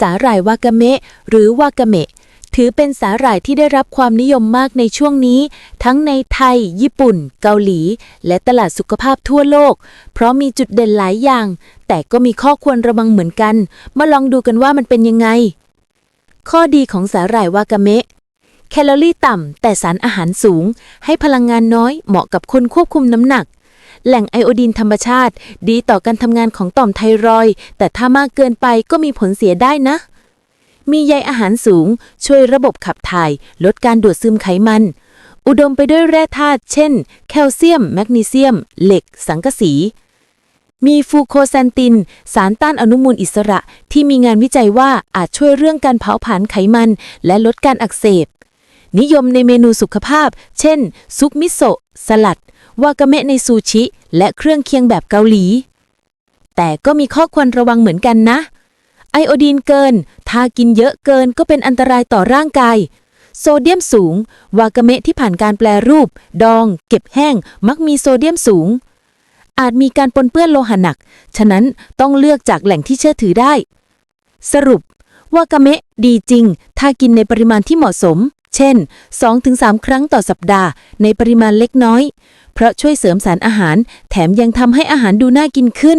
สาหร่ายวากาเมะหรือวากาเมะถือเป็นสาหร่ายที่ได้รับความนิยมมากในช่วงนี้ ทั้งในไทย ญี่ปุ่น เกาหลี และตลาดสุขภาพทั่วโลก เพราะมีจุดเด่นหลายอย่าง แต่ก็มีข้อควรระวังเหมือนกัน มาลองดูกันว่ามันเป็นยังไง ข้อดีของสาหร่ายวากาเมะแคลอรี่ต่ำแต่สารอาหารสูง ให้พลังงานน้อยเหมาะกับคนควบคุมน้ำหนัก แหล่งไอโอดีนธรรมชาติ ดีต่อการทำงานของต่อมไทรอย แต่ถ้ามากเกินไปก็มีผลเสียได้นะ มีใยอาหารสูง ช่วยระบบขับถ่าย ลดการดูดซึมไขมัน อุดมไปด้วยแร่ธาตุเช่น แคลเซียม แมกนีเซียม เหล็ก สังกะสีมีฟูโคแซนติน สารต้านอนุมูลอิสระที่มีงานวิจัยว่าอาจช่วยเรื่องการเผาผลาญไขมัน และลดการอักเสบ นิยมในเมนูสุขภาพ เช่น ซุปมิโซะสลัด วากาเมะในซูชิ และเครื่องเคียงแบบเกาหลี แต่ก็มีข้อควรระวังเหมือนกันนะ ไอโอดีนเกิน ถ้ากินเยอะเกินก็เป็นอันตรายต่อร่างกาย โซเดียมสูง วากาเมะที่ผ่านการแปลรูป ดอง เก็บแห้ง มักมีโซเดียมสูง อาจมีการปนเปื้อนโลหะหนัก ฉะนั้นต้องเลือกจากแหล่งที่เชื่อถือได้ สรุปวากาเมะดีจริง ถ้ากินในปริมาณที่เหมาะสม เช่น 2-3 ครั้งต่อสัปดาห์ในปริมาณเล็กน้อย เพราะช่วยเสริมสารอาหาร แถมยังทำให้อาหารดูน่ากินขึ้น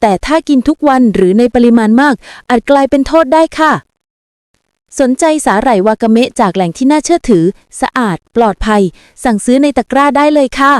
แต่ถ้ากินทุกวันหรือในปริมาณมาก อาจกลายเป็นโทษได้ค่ะ สนใจสาหร่ายวากาเมะจากแหล่งที่น่าเชื่อถือ สะอาด ปลอดภัย สั่งซื้อในตะกร้าได้เลยค่ะ